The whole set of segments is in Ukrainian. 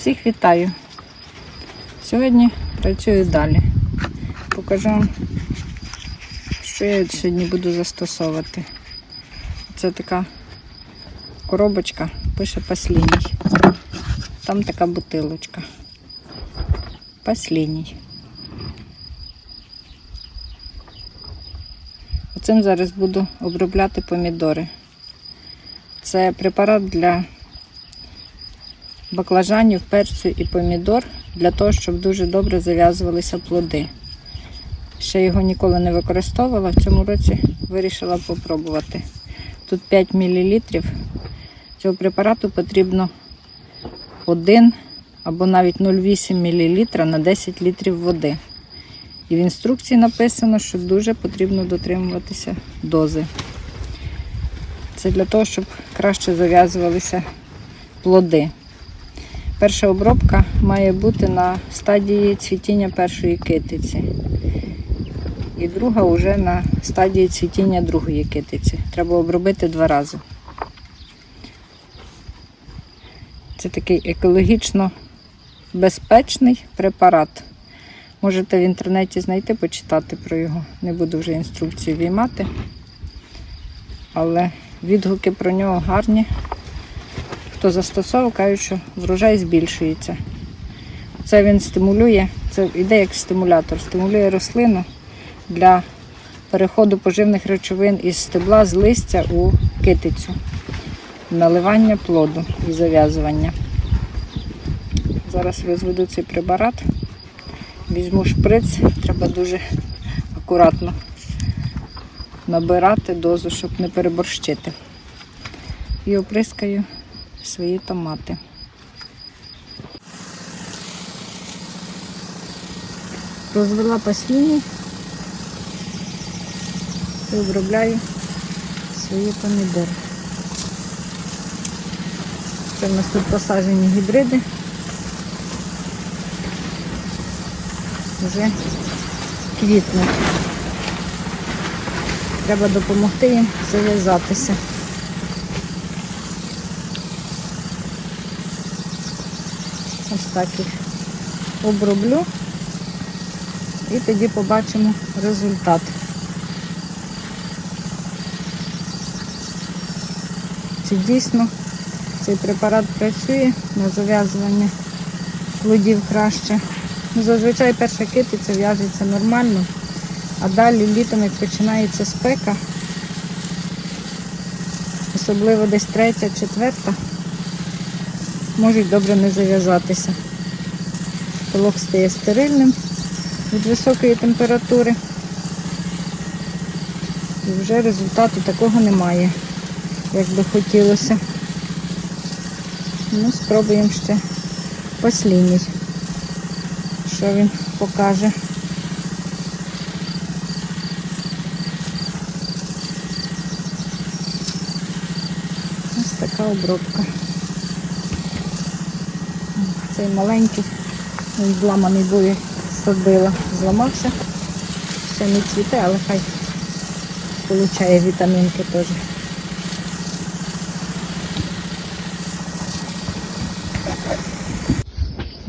Всіх вітаю. Сьогодні працюю далі. Покажу вам, що я сьогодні буду застосовувати. Це така коробочка, пише посліній. Там така бутилочка. Посліній. Оцим зараз буду обробляти помідори. Це препарат для баклажанів, перцю і помідор для того, щоб дуже добре зав'язувалися плоди. Ще його ніколи не використовувала. В цьому році вирішила попробувати. Тут 5 мл. Цього препарату потрібно 1 або навіть 0,8 мл на 10 літрів води. І в інструкції написано, що дуже потрібно дотримуватися дози. Це для того, щоб краще зав'язувалися плоди. Перша обробка має бути на стадії цвітіння першої китиці. І друга вже на стадії цвітіння другої китиці. Треба обробити два рази. Це такий екологічно безпечний препарат. Можете в інтернеті знайти, почитати про його. Не буду вже інструкцію віймати. Але відгуки про нього гарні. Хто застосовував, кажуть, що врожай збільшується. Це він стимулює, це йде як стимулятор, стимулює рослину для переходу поживних речовин із стебла з листя у китицю, наливання плоду і зав'язування. Зараз розведу цей препарат, візьму шприц, треба дуже акуратно набирати дозу, щоб не переборщити. І оприскаю свої томати. Розвела пасліні і обробляю свої помідори. Це в нас тут посаджені гібриди. Вже квітнуть. Треба допомогти їм зав'язатися. Ось так їх оброблю і тоді побачимо результат. Чи дійсно цей препарат працює на зав'язування плодів краще. Ну, зазвичай перша китиця в'яжеться нормально, а далі літом, як починається спека, особливо десь третя, четверта, можуть добре не зав'язатися. Пилок стає стерильним від високої температури. І вже результату такого немає, як би хотілося. Ну, спробуємо ще послінній, що він покаже. Ось така обробка. Цей маленький, він зламаний був, садила, зламався. Ще не цвіте, але хай получає вітамінки теж.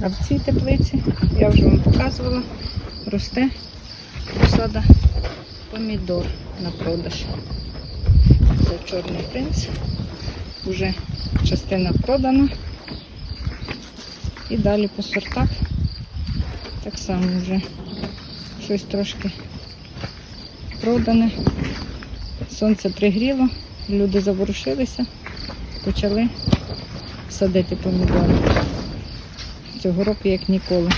А в цій теплиці, я вже вам показувала, росте посада помідор на продаж. Це чорний принц. Уже частина продана. І далі по сортах так само вже щось трошки продане. Сонце пригріло, люди заворушилися, почали садити помідори. Цього року як ніколи.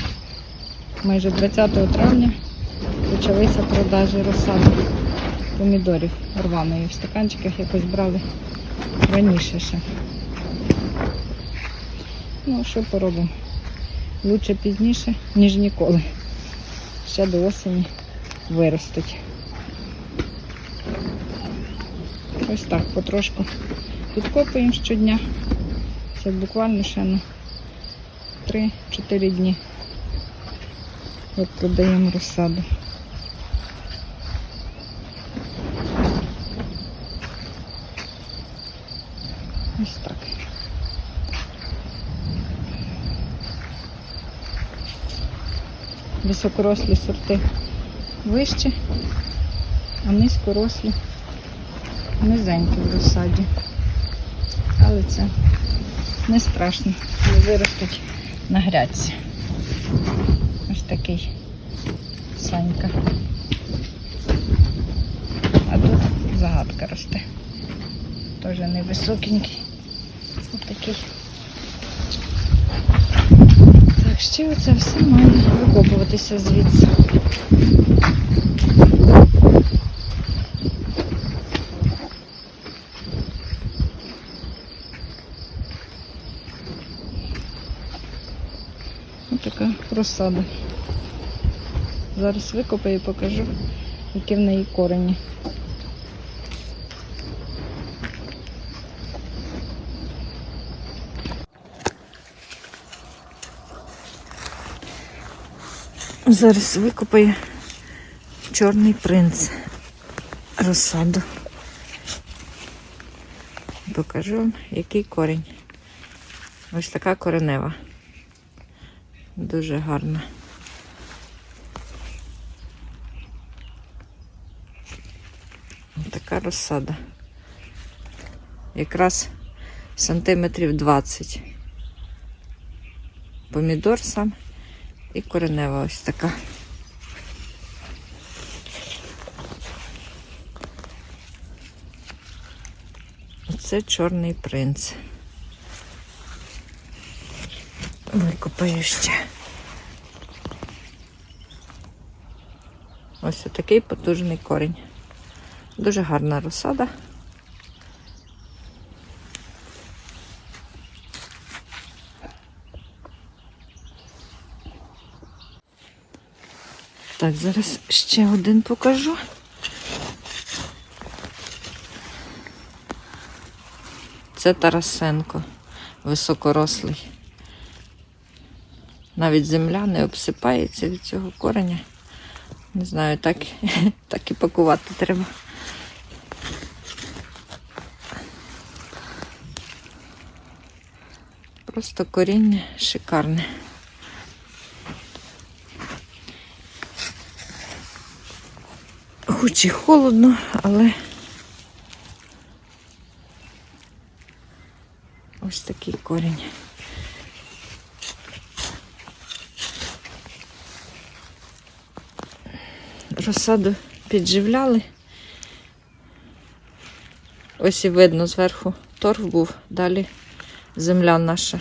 Майже 20 травня почалися продажі розсади помідорів рваної. В стаканчиках якось брали раніше ще. Ну, що поробимо? Лучше пізніше, ніж ніколи. Ще до осені виростуть. Ось так, потрошку підкопуємо щодня. Це буквально ще на 3-4 дні. От продаємо розсаду. Ось так. Високорослі сорти вище, а низькорослі низенькі в розсаді. Але це не страшно, вони виростуть на грядці. Ось такий санька. А тут загадка росте. Теж невисокенький. Ось такий. Ще оце все має викопуватися звідси. Ось така розсада. Зараз викопаю і покажу, які в неї корені. Зараз викопаю чорний принц розсаду. Покажу вам, який корінь. Ось така коренева. Дуже гарна. Ось Така розсада. Якраз сантиметрів 20. Помідор сам і коренева ось така. Оце чорний принц. Викопаю ще. Ось такий потужний корінь. Дуже гарна розсада. Так, зараз ще один покажу. Це Тарасенко, високорослий. Навіть земля не обсипається від цього кореня. Не знаю, так, так і пакувати треба. Просто коріння шикарне. Хоч і холодно, але ось такий корінь. Розсаду підживляли. Ось і видно зверху торф був, далі земля наша.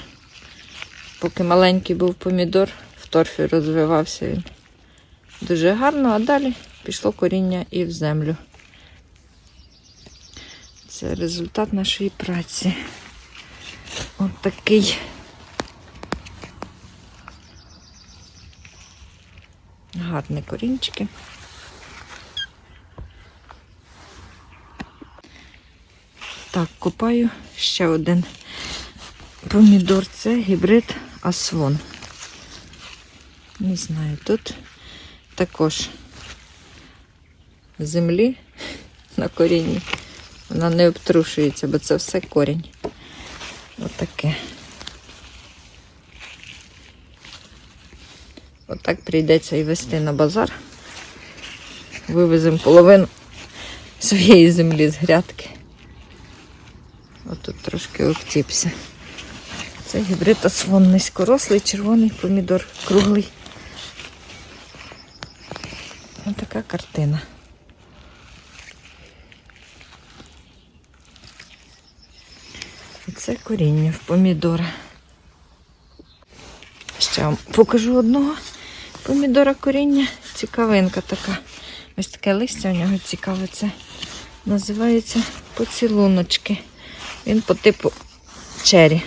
Поки маленький був помідор, в торфі розвивався він дуже гарно, а далі пішло коріння і в землю. Це результат нашої праці. От такий. Гарні корінчики. Так, купаю ще один помідор. Це гібрид Асвон. Не знаю, тут також землі на корінні. Вона не обтрушується, бо це все корінь. Отаке. Отак прийдеться і вести на базар. Вивеземо половину своєї землі з грядки. Отут трошки обтіпся. Це гібрид асфон низькорослий, червоний помідор круглий. Ось така картина. Це коріння в помідора. Ще вам покажу одного помідора коріння. Цікавинка така. Ось таке листя у нього цікаве. Це називається поцілуночки. Він по типу чері.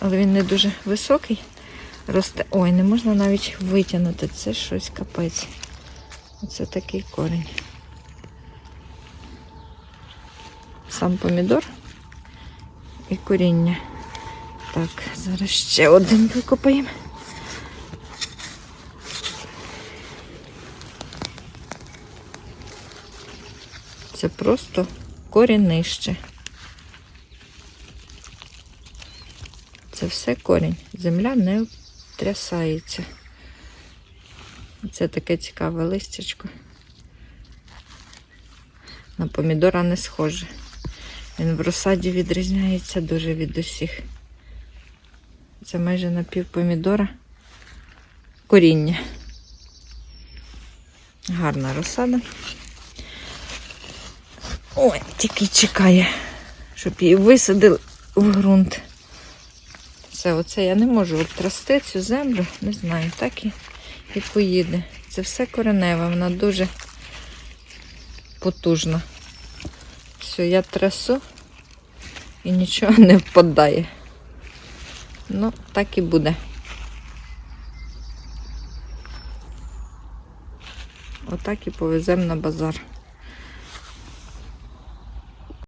Але він не дуже високий. Росте. Ой, не можна навіть витягнути. Це щось капець. Оце такий корінь. Сам помідор і коріння. Так, зараз ще один викопаємо. Це просто коріннище. Це все корінь. Земля не трясається. Це таке цікаве листячко. На помідора не схоже. Він в розсаді відрізняється дуже від усіх. Це майже напів помідора. Коріння. Гарна розсада. Ой, тільки чекає, щоб її висадили в ґрунт. Це оце я не можу обтрасти цю землю, не знаю, так і, і поїде. Це все кореневе, вона дуже потужна. Все, я трасу і нічого не впадає. Ну, так і буде. Отак і повеземо на базар.